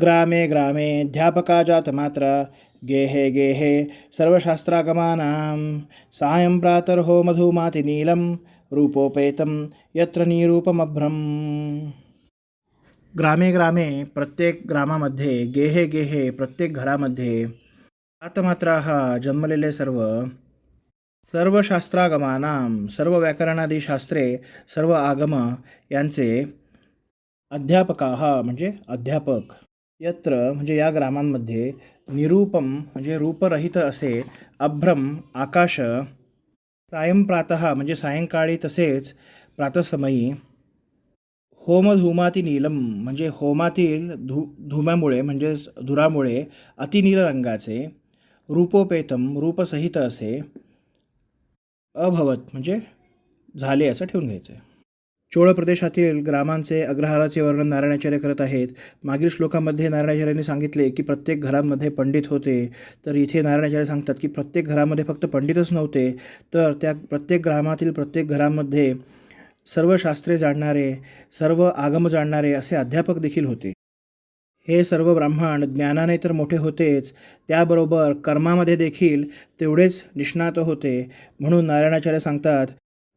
ग्रामे ग्रामे अध्यापका जातमात्रा गेहे गेहे सर्वशास्त्रागमानां सायं प्रातर्हो मधुमातिनीलं रूपोपेतं यत्र निरूपमभ्रम्। ग्रामे ग्रामे प्रत्येक ग्रामामध्ये गेहे गेहे प्रत्येक घरामध्ये आतमात्राः जन्मलेले सर्व। सर्व शास्त्रागमानां सर्व व्याकरणादी शास्त्रे सर्व आगम यांचे अध्यापकाः म्हणजे अध्यापक। यत्र म्हणजे या ग्रामांमध्ये निरूपम म्हणजे रूपरहित असे अभ्रम आकाश सायंप्रातः म्हणजे सायंकाळी तसेच प्रातसमयी होमधूमाती नीलम म्हणजे होमातील धू धुम्यामुळे म्हणजेच धुरामुळे अतिनील रंगाचे रूपोपेतम रूपसहित असे अभवत म्हणजे झाले असं ठेवून घ्यायचं आहे. चोळ प्रदेशातील ग्रामांचे अग्रहाराचे वर्णन नारायणाचार्य करत आहेत. मागील श्लोकामध्ये नारायणाचार्यांनी सांगितले की प्रत्येक घरामध्ये पंडित होते. तर इथे नारायणाचार्य सांगतात की प्रत्येक घरामध्ये फक्त पंडितच नव्हते. तर त्या प्रत्येक ग्रामातील प्रत्येक घरामध्ये सर्व शास्त्रे जाणणारे सर्व आगम जाणणारे असे अध्यापक देखील होते. हे सर्व ब्राह्मण ज्ञानाने तर मोठे होतेच. त्याबरोबर कर्मामध्ये देखील तेवढेच निष्णात होते. म्हणून नारायणाचार्य सांगतात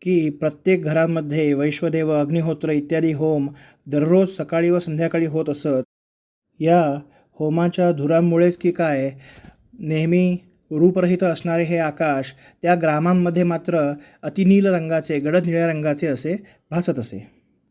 की प्रत्येक घरामध्ये वैश्वदेव अग्निहोत्र इत्यादी होम दररोज सकाळी व संध्याकाळी होत असत. या होमाच्या धुरामुळेच की काय? नेहमी रूपरहित असणारे हे आकाश त्या ग्रामांमध्ये मात्र अतिनील रंगाचे गडद निळ्या रंगाचे असे भासत असे.